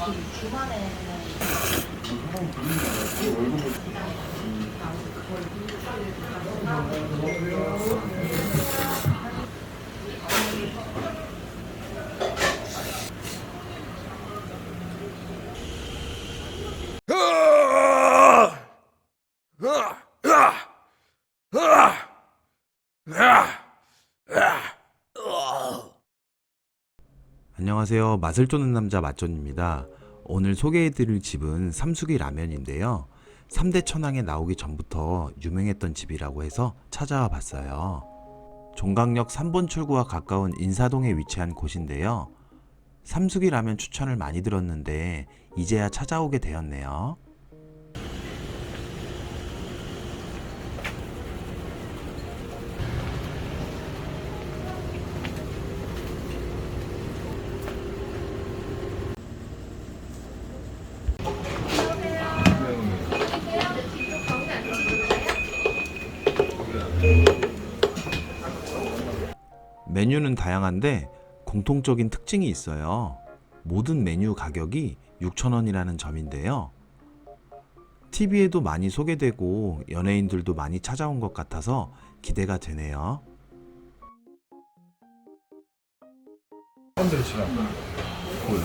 주말에는 안녕하세요. 맛을 쫓는 남자 맛존입니다. 오늘 소개해드릴 집은 삼수기 라면인데요. 3대 천왕에 나오기 전부터 유명했던 집이라고 해서 찾아와 봤어요. 종강역 3번 출구와 가까운 인사동에 위치한 곳인데요. 삼수기 라면 추천을 많이 들었는데 이제야 찾아오게 되었네요. 메뉴는 다양한데 공통적인 특징이 있어요. 모든 메뉴 가격이 6,000원이라는 점인데요. TV에도 많이 소개되고 연예인들도 많이 찾아온 것 같아서 기대가 되네요. 사람들이 지금 보여.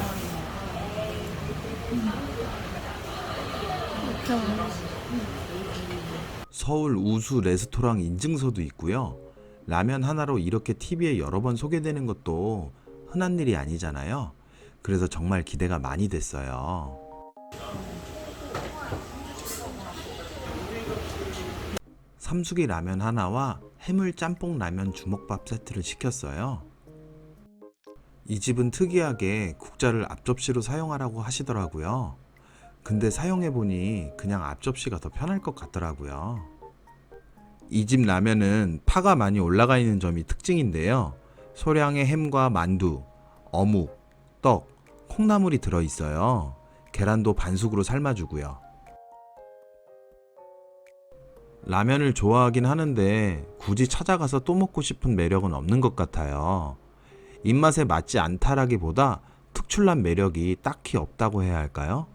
서울 우수 레스토랑 인증서도 있고요. 라면 하나로 이렇게 TV에 여러 번 소개되는 것도 흔한 일이 아니잖아요. 그래서 정말 기대가 많이 됐어요. 삼수기 라면 하나와 해물 짬뽕 라면 주먹밥 세트를 시켰어요. 이 집은 특이하게 국자를 앞접시로 사용하라고 하시더라고요. 근데 사용해보니 그냥 앞접시가 더 편할 것 같더라고요. 이 집 라면은 파가 많이 올라가 있는 점이 특징인데요. 소량의 햄과 만두, 어묵, 떡, 콩나물이 들어 있어요. 계란도 반숙으로 삶아주고요. 라면을 좋아하긴 하는데 굳이 찾아가서 또 먹고 싶은 매력은 없는 것 같아요. 입맛에 맞지 않다라기보다 특출난 매력이 딱히 없다고 해야 할까요?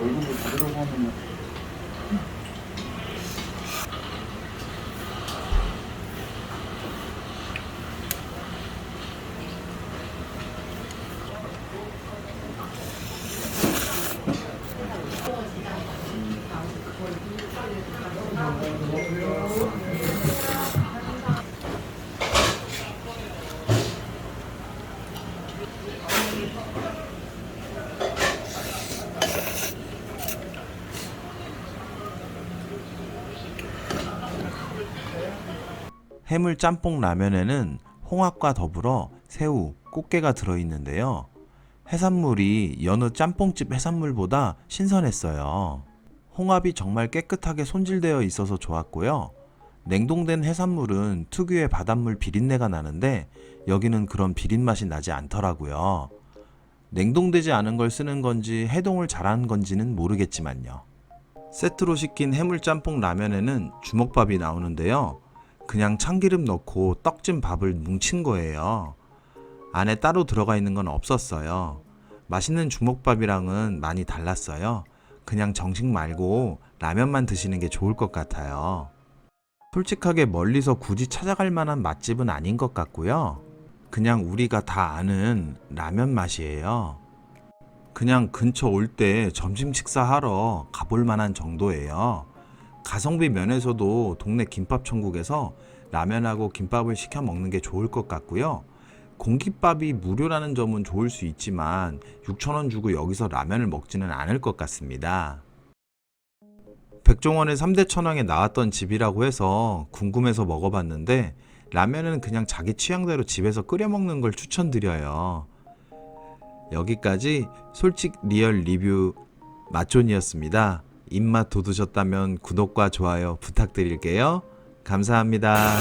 얼굴을 가리려고 하면 해물 짬뽕 라면에는 홍합과 더불어 새우, 꽃게가 들어있는데요. 해산물이 여느 짬뽕집 해산물보다 신선했어요. 홍합이 정말 깨끗하게 손질되어 있어서 좋았고요. 냉동된 해산물은 특유의 바닷물 비린내가 나는데 여기는 그런 비린 맛이 나지 않더라고요. 냉동되지 않은 걸 쓰는 건지 해동을 잘한 건지는 모르겠지만요. 세트로 시킨 해물 짬뽕 라면에는 주먹밥이 나오는데요. 그냥 참기름 넣고 떡진 밥을 뭉친 거예요. 안에 따로 들어가 있는 건 없었어요. 맛있는 주먹밥이랑은 많이 달랐어요. 그냥 정식 말고 라면만 드시는 게 좋을 것 같아요. 솔직하게 멀리서 굳이 찾아갈 만한 맛집은 아닌 것 같고요. 그냥 우리가 다 아는 라면 맛이에요. 그냥 근처 올 때 점심 식사하러 가볼 만한 정도예요. 가성비 면에서도 동네 김밥 천국에서 라면하고 김밥을 시켜 먹는 게 좋을 것 같고요. 공깃밥이 무료라는 점은 좋을 수 있지만 6,000원 주고 여기서 라면을 먹지는 않을 것 같습니다. 백종원의 3대 천왕에 나왔던 집이라고 해서 궁금해서 먹어봤는데 라면은 그냥 자기 취향대로 집에서 끓여 먹는 걸 추천드려요. 여기까지 솔직 리얼 리뷰 맛존이었습니다. 입맛 돋으셨다면 구독과 좋아요 부탁드릴게요. 감사합니다.